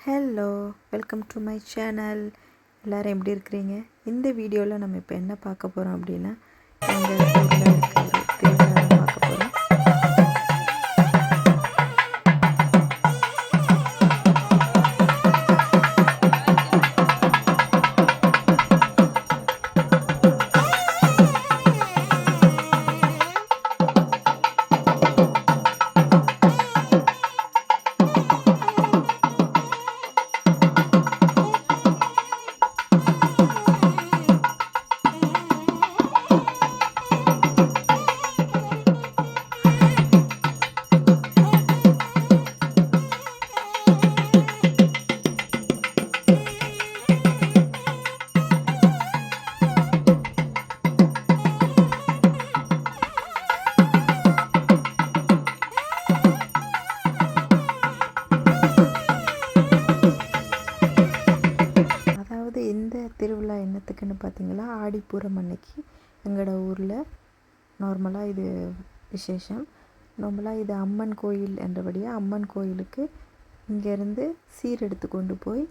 Hello welcome to my channel எல்லோரும் எப்படி இருக்கிறீங்க? இந்த வீடியோவில் நம்ம இப்போ என்ன பார்க்க போகிறோம் அப்படின்னா எங்கள் திருவிழா என்னத்துக்குன்னு பார்த்தீங்களா? ஆடிப்பூரம் அன்னைக்கு. எங்களோட ஊரில் நார்மலாக இது விசேஷம். நார்மலாக இது அம்மன் கோயில் என்றபடியாக அம்மன் கோயிலுக்கு இங்கேருந்து சீர் எடுத்து கொண்டு போய்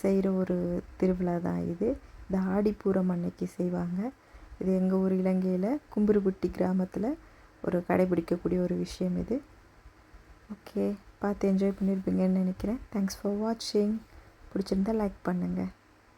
செய்கிற ஒரு திருவிழா தான் இது. இந்த ஆடிப்பூரம் அன்னைக்கு செய்வாங்க. இது எங்கள் ஊர் இலங்கையில் கும்புருபுட்டி கிராமத்தில் ஒரு கடைபிடிக்கக்கூடிய ஒரு விஷயம் இது. ஓகே. பார்த்து என்ஜாய் பண்ணியிருப்பீங்கன்னு நினைக்கிறேன். தேங்க்ஸ் ஃபார் வாட்சிங் பிடிச்சிருந்தா லைக் பண்ணுங்கள்